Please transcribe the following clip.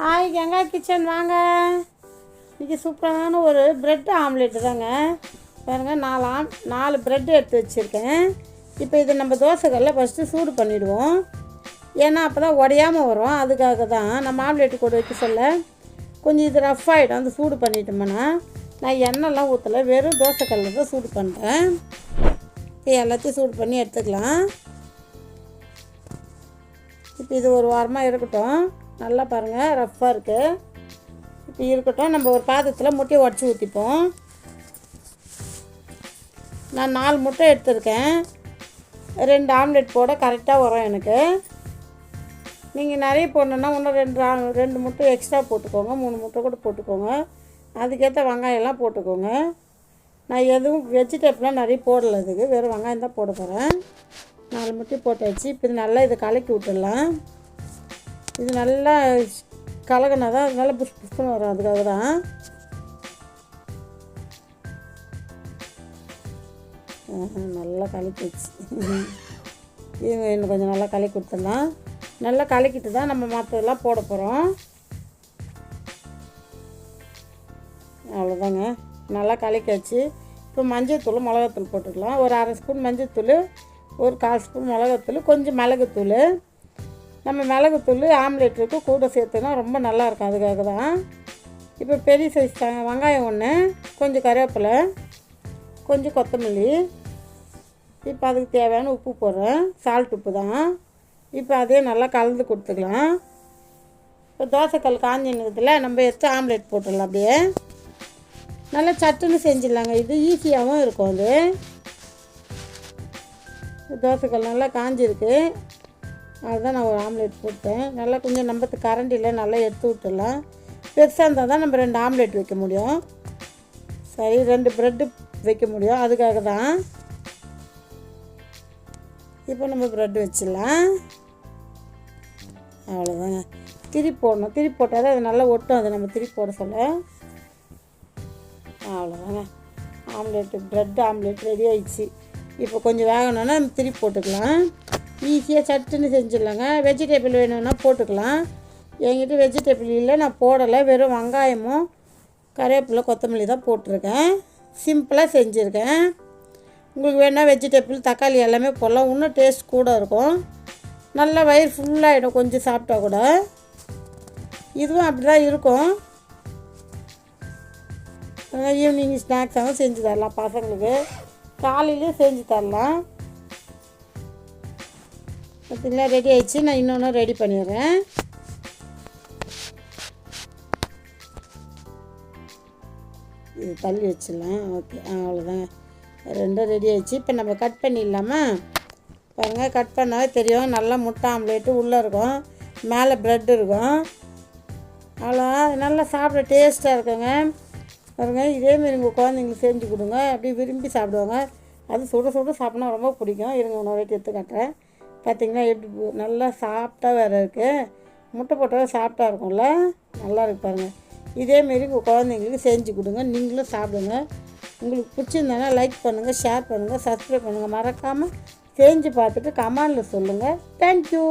Hi Ganga kitchen வாங்க. இன்றைக்கி சூப்பரான ஒரு ப்ரெட் ஆம்லேட்டு தாங்க. பாருங்க நாலு ஆம் நாலு ப்ரெட் எடுத்து வச்சுருக்கேன். இப்போ இதை நம்ம தோசைக்கல்ல ஃபஸ்ட்டு சூடு பண்ணிவிடுவோம் ஏன்னா அப்போ தான் உடையாமல் வரும். அதுக்காக தான் நம்ம ஆம்லேட்டு கூட வைக்க சொல்ல. கொஞ்சம் இது ரஃப் ஆகிடும் அந்த சூடு பண்ணிட்டோம்னா நான் எண்ணெய்லாம் ஊற்றலை வெறும் தோசைக்கல்ல தான் சூடு பண்ணுறேன் இப்போ எல்லாத்தையும் சூடு பண்ணி எடுத்துக்கலாம். இப்போ இது ஒரு வாரமாக இருக்கட்டும். நல்லா பாருங்கள் ரஃப்பாக இருக்குது இப்போ இருக்கட்டும் நம்ம ஒரு பாத்திரத்தில் முட்டையை உடச்சி ஊற்றிப்போம் நான் நாலு முட்டை எடுத்திருக்கேன். ரெண்டு ஆம்லெட் போட கரெக்டாக வரும் எனக்கு. நீங்கள் நிறைய போடணுன்னா இன்னும் ரெண்டு ரெண்டு முட்டை எக்ஸ்ட்ரா போட்டுக்கோங்க. மூணு முட்டை கூட போட்டுக்கோங்க. அதுக்கேற்ற வெங்காயம்லாம் போட்டுக்கோங்க. நான் எதுவும் வெஜிடபிள்லாம் நிறைய போடல இதுக்கு. வெறும் வெங்காயம் தான் போட போகிறேன் நாலு முட்டை போட்டாச்சு. இப்போ இது நல்லா இதை கலக்கி விட்டுடலாம். இது நல்லா கலகினா தான் நல்லா புஷ் புஷ்னு வரும். அதுக்காக தான். நல்லா கலக்கி வச்சு இவங்க இன்னும் கொஞ்சம் நல்லா கலக்கி கொடுத்துடலாம். நல்லா கலக்கிட்டு தான் நம்ம மற்றதெல்லாம் போட போகிறோம் அவ்வளோதாங்க நல்லா கலக்கி வச்சு இப்போ மஞ்சள்தூள் மிளகாத்தூள் போட்டுக்கலாம். ஒரு அரை ஸ்பூன் மஞ்சத்தூள் ஒரு கால் ஸ்பூன் மிளகாத்தூள் கொஞ்சம் மிளகுத்தூள். நம்ம மிளகுத்தூள் ஆம்லேட்டுக்கு கூட சேர்த்துனா ரொம்ப நல்லாயிருக்கும் அதுக்காக தான். இப்போ பெரிய சைஸ் வெங்காயம் ஒன்று கொஞ்சம் கருவேப்பிலை கொஞ்சம் கொத்தமல்லி. இப்போ அதுக்கு தேவையான உப்பு போடுறேன். சால்ட் உப்பு தான். இப்போ அதே நல்லா கலந்து கொடுத்துக்கலாம். இப்போ தோசைக்கல் காஞ்சினதுல நம்ம எடுத்து ஆம்லேட் போட்டுடலாம் அப்படியே. நல்லா சட்டுன்னு செஞ்சிடலாங்க. இது ஈஸியாகவும் இருக்கும் அது. தோசைக்கல் நல்லா காஞ்சிருக்கு. அதுதான் நான் ஒரு ஆம்லேட் போட்டேன். நல்லா கொஞ்சம் நம்ம கரண்டியில் நல்லா எடுத்து விட்டுடலாம். பெருசாக இருந்தால் தான் நம்ம ரெண்டு ஆம்லேட் வைக்க முடியும். சரி ரெண்டு ப்ரெட்டு வைக்க முடியும். அதுக்காக தான் இப்போ நம்ம ப்ரெட் வச்சிடலாம். அவ்வளோதாங்க திருப்பி போடணும். திருப்பி போட்டால் தான் அது நல்லா ஒட்டும். அது நம்ம திருப்பி போட சொல்ல. அவ்வளோதாங்க ஆம்லேட்டு ப்ரெட் ஆம்லேட் ரெடி ஆயிடுச்சு. இப்போ கொஞ்சம் வேகணும்னா நம்ம திருப்பி போட்டுக்கலாம். ஈஸியாக சட்டுன்னு செஞ்சிடலாங்க. வெஜிடேபிள் வேணும்னா போட்டுக்கலாம். என்கிட்ட வெஜிடேபிள் இல்லை நான் போடலை. வெறும் வெங்காயமும் கருவேப்பிலை கொத்தமல்லி தான் போட்டிருக்கேன். சிம்பிளாக செஞ்சுருக்கேன். உங்களுக்கு வேணால் வெஜிடேபிள் தக்காளி எல்லாமே போடலாம். இன்னும் டேஸ்ட் கூட இருக்கும். நல்லா வயிறு ஃபுல்லாகிடும் கொஞ்சம் சாப்பிட்டா கூட. இதுவும் அப்படி தான் இருக்கும் ஈவினிங் ஸ்நாக்ஸாகவும் செஞ்சு தரலாம் பசங்களுக்கு. காலையிலையும் செஞ்சு தரலாம். பார்த்தீங்களா ரெடி ஆயிடுச்சு. நான் இன்னொன்று ரெடி பண்ணிடுறேன். இது தள்ளி வச்சிடலாம். ஓகே அவ்வளோதாங்க ரெண்டும் ரெடி ஆயிடுச்சு. இப்போ நம்ம கட் பண்ணிடலாமா? பாருங்கள் கட் பண்ணாவே தெரியும். நல்லா முட்டை ஆம்லேட்டு உள்ளே இருக்கும். மேலே ப்ரெட் இருக்கும். அவ்வளோ நல்லா சாப்பிட டேஸ்ட்டாக இருக்குங்க. பாருங்க இதேமாரி உங்கள் குழந்தைங்களுக்கு செஞ்சு கொடுங்க. அப்படியே விரும்பி சாப்பிடுவாங்க. அது சுட சுட சாப்பிட்னா ரொம்ப பிடிக்கும். இருங்க உணவு எடுத்து காட்டுறேன். பார்த்தீங்கன்னா எப்படி நல்லா சாஃப்டாக வேறு இருக்குது முட்டை போட்டால் சாஃப்டாக இருக்கும்ல? நல்லா இருக்கு பாருங்கள் இதேமாரி குழந்தைங்களுக்கு செஞ்சு கொடுங்க. நீங்களும் சாப்பிடுங்க. உங்களுக்கு பிடிச்சிருந்தாங்கன்னா லைக் பண்ணுங்கள் ஷேர் பண்ணுங்கள் சப்ஸ்கிரைப் பண்ணுங்கள் மறக்காமல் செஞ்சு பார்த்துட்டு கமெண்டில் சொல்லுங்கள் தேங்க்யூ